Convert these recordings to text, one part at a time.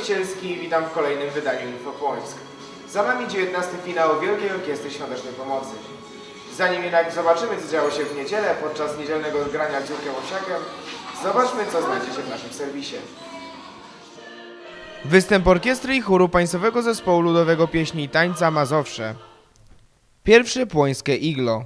Mieścielski, witam w kolejnym wydaniu Infopłońsk. Za nami 19 finał Wielkiej Orkiestry Świątecznej Pomocy. Zanim jednak zobaczymy, co działo się w niedzielę podczas niedzielnego grania z Jurkiem Owsiakiem, zobaczmy, co znajdzie się w naszym serwisie. Występ orkiestry i chóru Państwowego Zespołu Ludowego Pieśni i Tańca Mazowsze. Pierwsze płońskie iglo.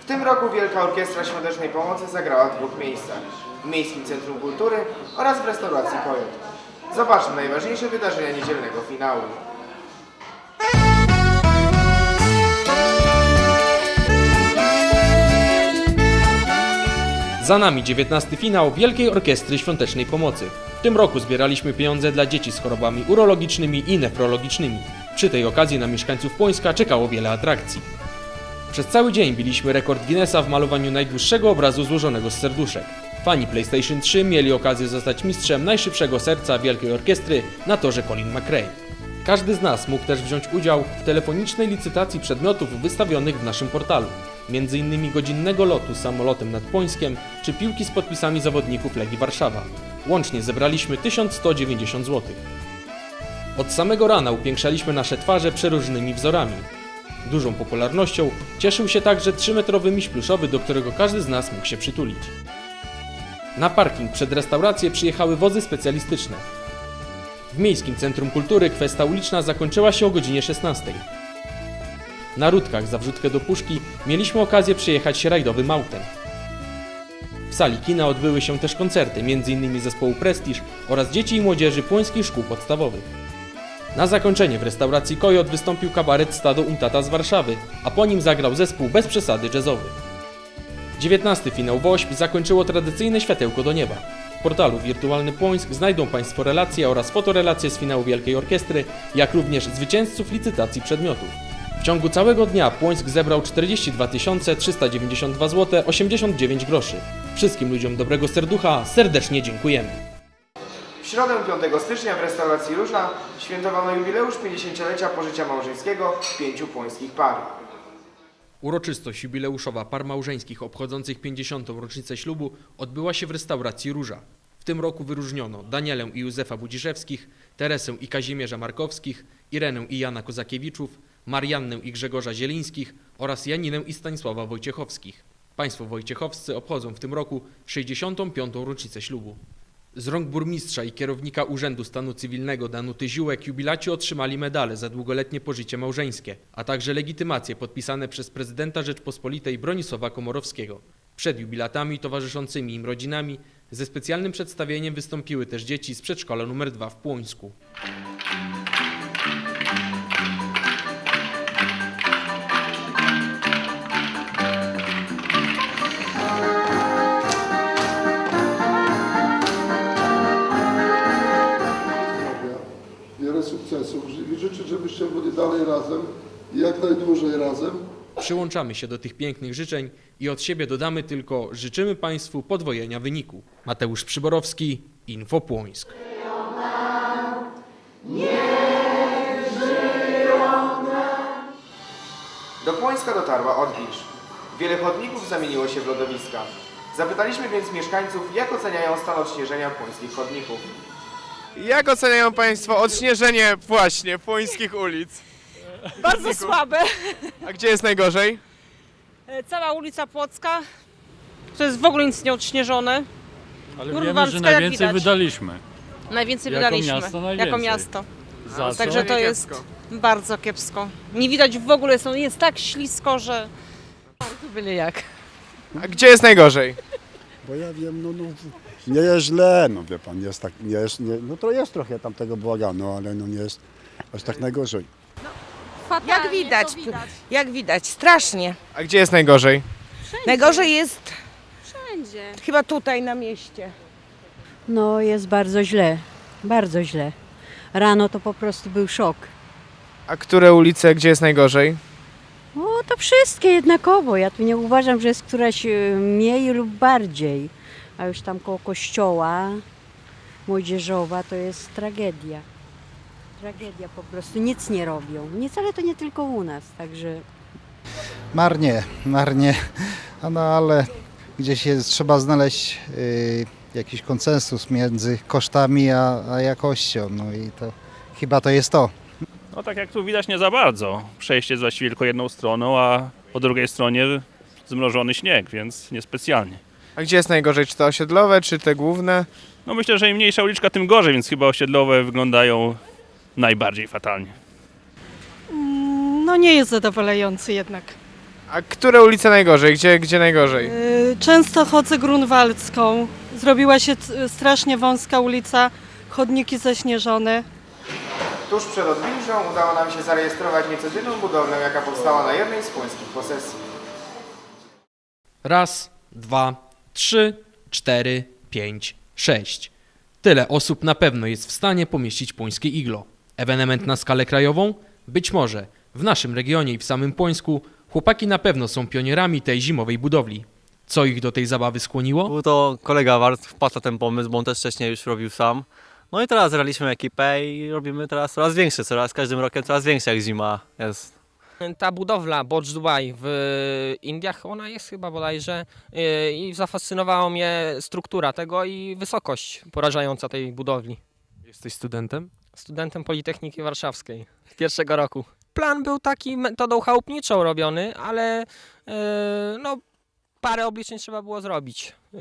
W tym roku Wielka Orkiestra Świątecznej Pomocy zagrała w dwóch miejscach. W Miejskim Centrum Kultury oraz w restauracji Kojot. Zobaczmy najważniejsze wydarzenia niedzielnego finału. Za nami 19 finał Wielkiej Orkiestry Świątecznej Pomocy. W tym roku zbieraliśmy pieniądze dla dzieci z chorobami urologicznymi i nefrologicznymi. Przy tej okazji na mieszkańców Płońska czekało wiele atrakcji. Przez cały dzień biliśmy rekord Guinnessa w malowaniu najdłuższego obrazu złożonego z serduszek. Fani PlayStation 3 mieli okazję zostać mistrzem najszybszego serca Wielkiej Orkiestry na torze Colin McRae. Każdy z nas mógł też wziąć udział w telefonicznej licytacji przedmiotów wystawionych w naszym portalu, m.in. godzinnego lotu samolotem nad Płońskiem czy piłki z podpisami zawodników Legii Warszawa. Łącznie zebraliśmy 1190 zł. Od samego rana upiększaliśmy nasze twarze przeróżnymi wzorami. Dużą popularnością cieszył się także 3-metrowy miś pluszowy, do którego każdy z nas mógł się przytulić. Na parking przed restaurację przyjechały wozy specjalistyczne. W Miejskim Centrum Kultury kwesta uliczna zakończyła się o godzinie 16. Na Rudkach za wrzutkę do puszki mieliśmy okazję przejechać się rajdowym autem. W sali kina odbyły się też koncerty, m.in. zespołu Prestiż oraz dzieci i młodzieży płońskich szkół podstawowych. Na zakończenie w restauracji Kojot wystąpił kabaret Stado Untata z Warszawy, a po nim zagrał zespół bez przesady jazzowy. 19 finał WOŚP zakończyło tradycyjne światełko do nieba. W portalu Wirtualny Płońsk znajdą Państwo relacje oraz fotorelacje z finału Wielkiej Orkiestry, jak również zwycięzców licytacji przedmiotów. W ciągu całego dnia Płońsk zebrał 42 392 zł 89 groszy. Wszystkim ludziom dobrego serducha serdecznie dziękujemy. W środę 5 stycznia w restauracji Różna świętowano jubileusz 50-lecia pożycia małżeńskiego pięciu płońskich par. Uroczystość jubileuszowa par małżeńskich obchodzących 50. rocznicę ślubu odbyła się w restauracji Róża. W tym roku wyróżniono Danielę i Józefa Budziszewskich, Teresę i Kazimierza Markowskich, Irenę i Jana Kozakiewiczów, Mariannę i Grzegorza Zielińskich oraz Janinę i Stanisława Wojciechowskich. Państwo wojciechowscy obchodzą w tym roku 65. rocznicę ślubu. Z rąk burmistrza i kierownika Urzędu Stanu Cywilnego Danuty Ziółek jubilaci otrzymali medale za długoletnie pożycie małżeńskie, a także legitymacje podpisane przez prezydenta Rzeczpospolitej Bronisława Komorowskiego. Przed jubilatami towarzyszącymi im rodzinami ze specjalnym przedstawieniem wystąpiły też dzieci z przedszkola nr 2 w Płońsku. Dalej razem i jak najdłużej razem. Przyłączamy się do tych pięknych życzeń i od siebie dodamy tylko życzymy Państwu podwojenia wyniku. Mateusz Przyborowski, Info Płońsk. Do Płońska dotarła Odwilż. Wiele chodników zamieniło się w lodowiska. Zapytaliśmy więc mieszkańców, jak oceniają stan odśnieżenia płońskich chodników. Jak oceniają Państwo odśnieżenie właśnie płońskich ulic? Bardzo słabe. A gdzie jest najgorzej? E, Cała ulica Płocka, to jest w ogóle nic nie odśnieżone. Ale wiemy, że najwięcej widać. wydaliśmy. Najwięcej Jako wydaliśmy. miasto najwięcej. Jako miasto. Za co? Także to jest kiepsko. bardzo kiepsko. Nie widać w ogóle, są, jest tak ślisko, że... Byle jak. A gdzie jest najgorzej? Bo ja wiem, no, no nie jest źle, no wie pan, jest tak, nie jest, nie, no to jest trochę tam tego bałaganu, ale no nie jest aż tak najgorzej. Jak widać, jak widać, strasznie. A gdzie jest najgorzej? Najgorzej jest chyba tutaj na mieście. No jest bardzo źle, bardzo źle. Rano to po prostu był szok. A które ulice, gdzie jest najgorzej? O, to wszystkie jednakowo. Ja tu nie uważam, że jest któraś e, mniej lub bardziej. A już tam koło kościoła młodzieżowa to jest tragedia. Tragedia po prostu. Nic nie robią. Nic, ale to nie tylko u nas. Także Marnie, marnie, no ale gdzieś jest, trzeba znaleźć y, jakiś konsensus między kosztami a, a jakością. No i to chyba to jest to. No tak jak tu widać nie za bardzo. Przejście jest właściwie tylko jedną stroną, a po drugiej stronie zmrożony śnieg, więc niespecjalnie. A gdzie jest najgorzej? Czy te osiedlowe, czy te główne? No myślę, że im mniejsza uliczka, tym gorzej, więc chyba osiedlowe wyglądają najbardziej fatalnie. No nie jest zadowalający jednak. A które ulice najgorzej? Gdzie, gdzie najgorzej? Yy, Często chodzę Grunwaldzką. Zrobiła się strasznie wąska ulica, chodniki zaśnieżone. Tuż przed odwilżą udało nam się zarejestrować niecodzienną budowlę, jaka powstała na jednej z płońskich posesji. Raz, dwa, trzy, cztery, pięć, sześć. Tyle osób na pewno jest w stanie pomieścić Płońskie Iglo. Ewenement na skalę krajową? Być może. W naszym regionie i w samym Płońsku chłopaki na pewno są pionierami tej zimowej budowli. Co ich do tej zabawy skłoniło? Był to kolega Wart wpadł na ten pomysł, bo on też wcześniej już robił sam. No i teraz zraliśmy ekipę i robimy teraz coraz większe, coraz każdym rokiem coraz większe jak zima jest. Ta budowla Bodge Dubai w Indiach, ona jest chyba bodajże yy, i zafascynowała mnie struktura tego i wysokość porażająca tej budowli. Jesteś studentem? Studentem Politechniki Warszawskiej pierwszego roku. Plan był taki metodą chałupniczą robiony, ale yy, no, parę obliczeń trzeba było zrobić. Yy,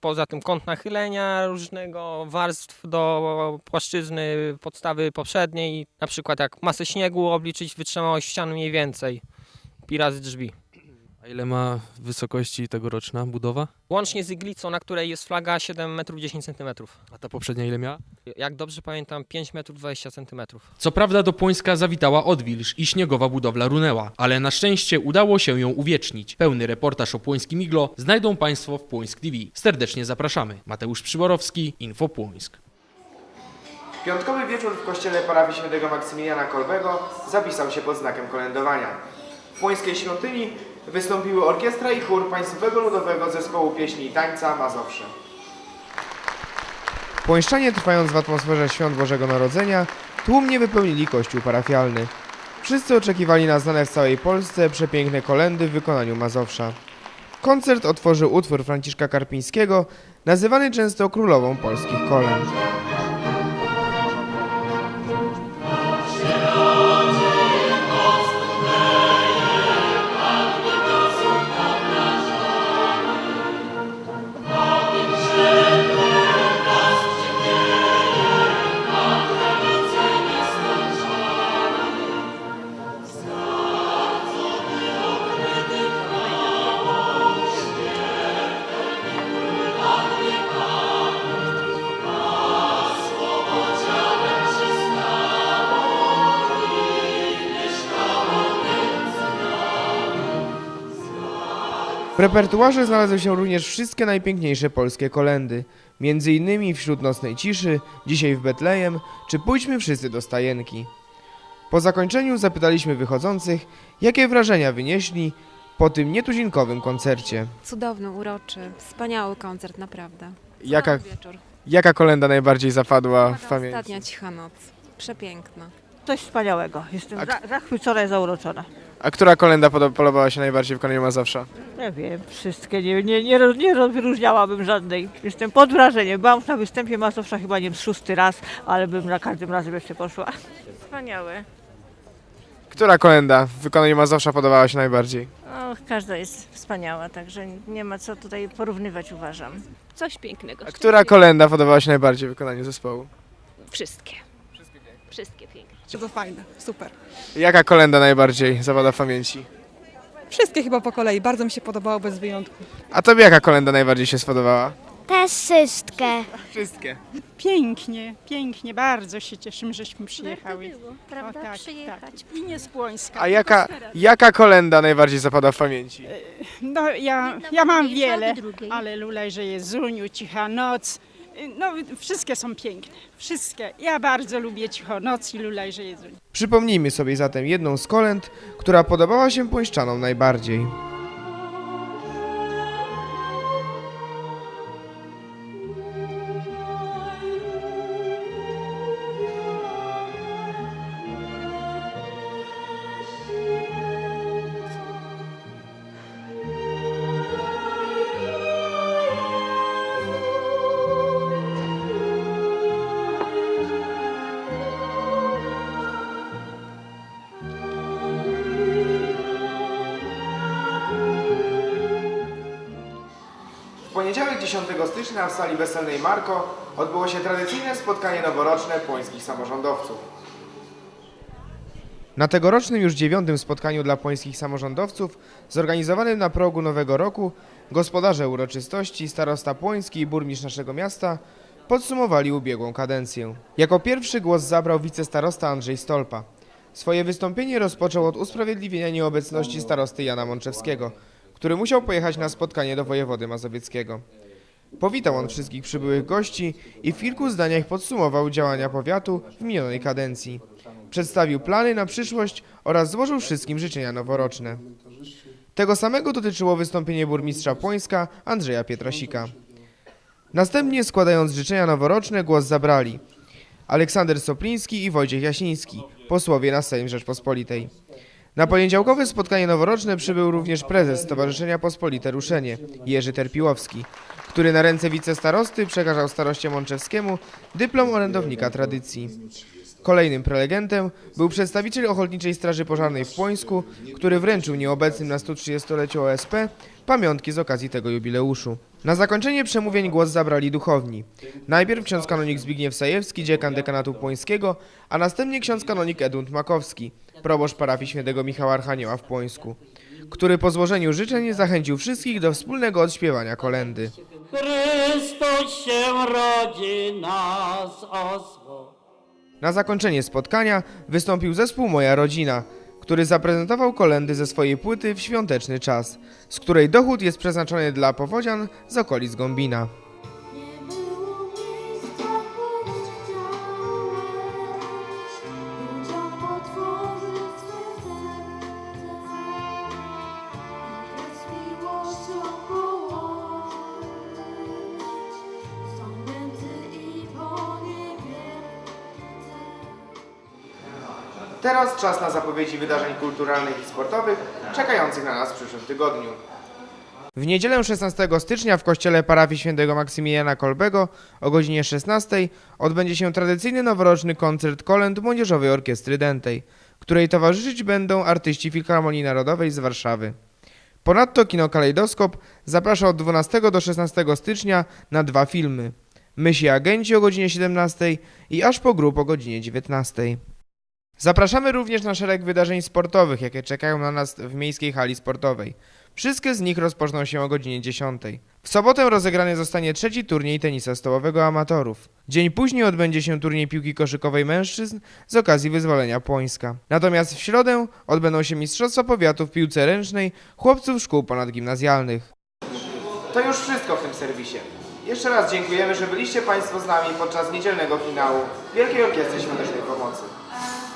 Poza tym kąt nachylenia różnego, warstw do płaszczyzny podstawy poprzedniej, na przykład jak masę śniegu obliczyć wytrzymałość ścian mniej więcej, pi razy drzwi. A ile ma wysokości tegoroczna budowa? Łącznie z iglicą, na której jest flaga 7 metrów 10 cm. A ta poprzednia ile miała? Jak dobrze pamiętam 5 metrów 20 cm. Co prawda do Płońska zawitała odwilż i śniegowa budowla runęła, ale na szczęście udało się ją uwiecznić. Pełny reportaż o Płońskim Iglo znajdą Państwo w Płońsk TV. Serdecznie zapraszamy. Mateusz Przyborowski, Info Płońsk. Piątkowy wieczór w kościele parafii świętego Maksymiliana Kolbego zapisał się pod znakiem kolędowania. W płońskiej świątyni wystąpiły orkiestra i chór Państwowego Ludowego Zespołu Pieśni i Tańca Mazowsze. Płońszczanie trwając w atmosferze świąt Bożego Narodzenia tłumnie wypełnili kościół parafialny. Wszyscy oczekiwali na znane w całej Polsce przepiękne kolendy w wykonaniu Mazowsza. Koncert otworzył utwór Franciszka Karpińskiego, nazywany często królową polskich kolęd. W repertuarze znalazły się również wszystkie najpiękniejsze polskie kolendy, między innymi Wśród nocnej ciszy, Dzisiaj w Betlejem, czy Pójdźmy wszyscy do stajenki. Po zakończeniu zapytaliśmy wychodzących, jakie wrażenia wynieśli po tym nietuzinkowym koncercie. Cudowny, uroczy, wspaniały koncert, naprawdę. Jaka, Wieczór. jaka kolenda najbardziej zapadła w pamięci? Ostatnia cicha noc. Przepiękna. Coś wspaniałego. Jestem A zachwycona i zauroczona. A która kolenda podo- podobała się najbardziej w wykonaniu Mazowsza? Nie wiem, wszystkie, nie, nie, nie, roz- nie wyróżniałabym żadnej. Jestem pod wrażeniem. Byłam na występie Mazowsza chyba nie wiem, szósty raz, ale bym za każdym razem jeszcze poszła. Wspaniałe. Która kolenda w wykonaniu Mazowsza podobała się najbardziej? O, każda jest wspaniała, także nie ma co tutaj porównywać, uważam. Coś pięknego. A która kolenda podobała się najbardziej w wykonaniu zespołu? Wszystkie. Wszystkie piękne. Bardzo fajne, super. Jaka kolenda najbardziej zapada w pamięci? Wszystkie chyba po kolei, bardzo mi się podobało bez wyjątku. A tobie jaka kolenda najbardziej się spodobała? Też wszystkie. Wszystkie. Pięknie, pięknie, bardzo się cieszymy, żeśmy przyjechały. prawda? O, tak, Przyjechać. I nie z Płońska. A jaka, jaka kolenda najbardziej zapada w pamięci? No ja, ja mam wiele, ale Lulejże Jezuniu, Cicha Noc, no wszystkie są piękne, wszystkie. Ja bardzo lubię Cicho Noc i Lulejże Jezuniu. Przypomnijmy sobie zatem jedną z kolęd, która podobała się Płońszczanom najbardziej. Czwartek 10 stycznia w sali weselnej Marko odbyło się tradycyjne spotkanie noworoczne płońskich samorządowców. Na tegorocznym już dziewiątym spotkaniu dla płońskich samorządowców, zorganizowanym na progu Nowego Roku, gospodarze uroczystości, starosta płoński i burmistrz naszego miasta podsumowali ubiegłą kadencję. Jako pierwszy głos zabrał wicestarosta Andrzej Stolpa. Swoje wystąpienie rozpoczął od usprawiedliwienia nieobecności starosty Jana Mączewskiego, który musiał pojechać na spotkanie do wojewody mazowieckiego. Powitał on wszystkich przybyłych gości i w kilku zdaniach podsumował działania powiatu w minionej kadencji. Przedstawił plany na przyszłość oraz złożył wszystkim życzenia noworoczne. Tego samego dotyczyło wystąpienie burmistrza Płońska Andrzeja Pietrasika. Następnie składając życzenia noworoczne głos zabrali Aleksander Sopliński i Wojciech Jasiński, posłowie na Sejm Rzeczpospolitej. Na poniedziałkowe spotkanie noworoczne przybył również prezes Stowarzyszenia Pospolite Ruszenie, Jerzy Terpiłowski, który na ręce wicestarosty przekazał staroście Mączewskiemu dyplom orędownika tradycji. Kolejnym prelegentem był przedstawiciel Ochotniczej Straży Pożarnej w Płońsku, który wręczył nieobecnym na 130-leciu OSP pamiątki z okazji tego jubileuszu. Na zakończenie przemówień głos zabrali duchowni. Najpierw ksiądz kanonik Zbigniew Sajewski, dziekan dekanatu płońskiego, a następnie ksiądz kanonik Edmund Makowski, proboszcz parafii świętego Michała Archanioła w Płońsku, który po złożeniu życzeń zachęcił wszystkich do wspólnego odśpiewania kolendy. Chrystus się rodzi nas. Na zakończenie spotkania wystąpił zespół Moja Rodzina, który zaprezentował kolendy ze swojej płyty w świąteczny czas, z której dochód jest przeznaczony dla powodzian z okolic Gombina. Czas na zapowiedzi wydarzeń kulturalnych i sportowych czekających na nas w przyszłym tygodniu. W niedzielę 16 stycznia w kościele parafii świętego Maksymiliana Kolbego o godzinie 16 odbędzie się tradycyjny noworoczny koncert kolęd Młodzieżowej Orkiestry Dętej, której towarzyszyć będą artyści Filharmonii Narodowej z Warszawy. Ponadto kino Kalejdoskop zaprasza od 12 do 16 stycznia na dwa filmy. Mysi Agenci o godzinie 17 i Aż po grób o godzinie 19. Zapraszamy również na szereg wydarzeń sportowych, jakie czekają na nas w Miejskiej Hali Sportowej. Wszystkie z nich rozpoczną się o godzinie 10. W sobotę rozegrany zostanie trzeci turniej tenisa stołowego amatorów. Dzień później odbędzie się turniej piłki koszykowej mężczyzn z okazji wyzwolenia Płońska. Natomiast w środę odbędą się Mistrzostwa Powiatu w piłce ręcznej chłopców szkół ponadgimnazjalnych. To już wszystko w tym serwisie. Jeszcze raz dziękujemy, że byliście Państwo z nami podczas niedzielnego finału Wielkiej Orkiestry Świątecznej Pomocy.